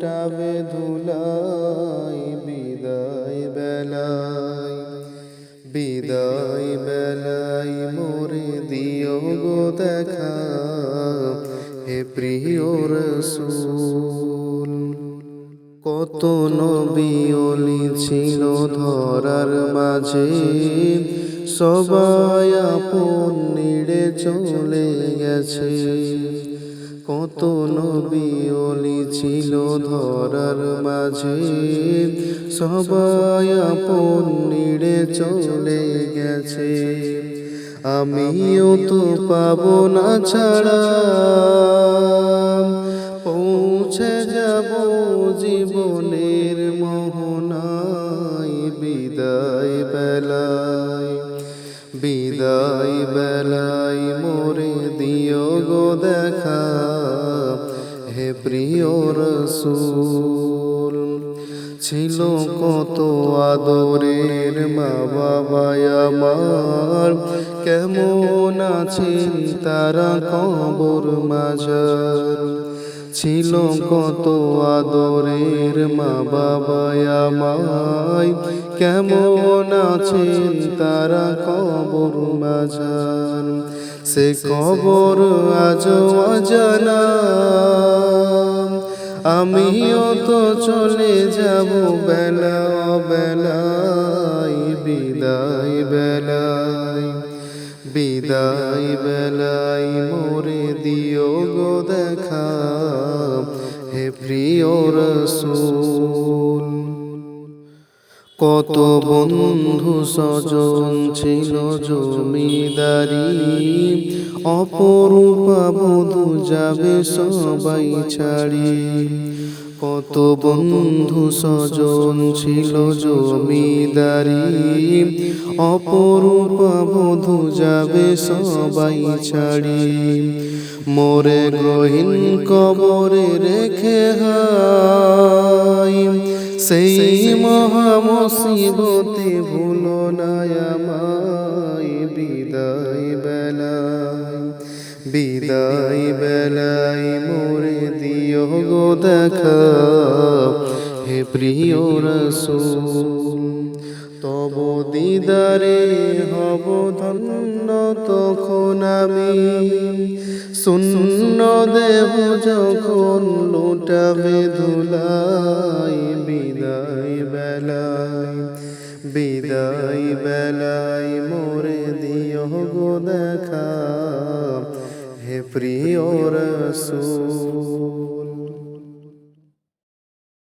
লুটাবে ধুলাই, বিদায় বেলায় বিদায় বেলায় মোরে দিও গো দেখা, হে প্রিয় রসুল। কত নবী ছিল ধরার মাঝে, সবাই আপন নিড়ে চলে গেছে। কত নবী ছিল ধরার মাঝে। সবাই আপন নিড়ে চলে গেছে। আমিও তো পাবো না ছাড়া। পৌঁছে যাব জীবনের মোহনায়। বিদায় বেলায় বিদায় বেলায় মোরে দিও গো দেখা। প্রিয় রসুল, ছিল কত আদরের মা বাবায় আমার। কেমন আছেন তারা কবর মাজার? ছিল কত আদরের মা বাবায় আমায়। কেমন আছেন তারা কবর মাঝার সে কবর আজ অজানা। আমিও তো চলে যাব বেলা বেলায়, বিদায় বেলাই বিদায় বেলাই মোরে দিও গো দেখা, হে প্রিয় রসুল। কত বন্ধু স্বজন ছিল জমিদারি। অপরূপা বধু যাবে সবাই ছাড়ি। কত বন্ধু স্বজন ছিল জমিদারি। অপরূপা বধু যাবে সবাই ছাড়ি। মোরে গ্রহীণ কবরে রেখে সেই মহা মুসিবতে ভুলো না বিদায় বেলায় বিদায় বেলায় মোরে দিও গো দেখা। হে প্রিয় রসুল তব দিদারে হব ধন্য তখন আমি। শূন্য দেহ যখন লুটাবে ধুলাই, বিদায় বেলায় বিদায় বেলায় মোরে দিও গো দেখা। হে প্রিয় রসুল।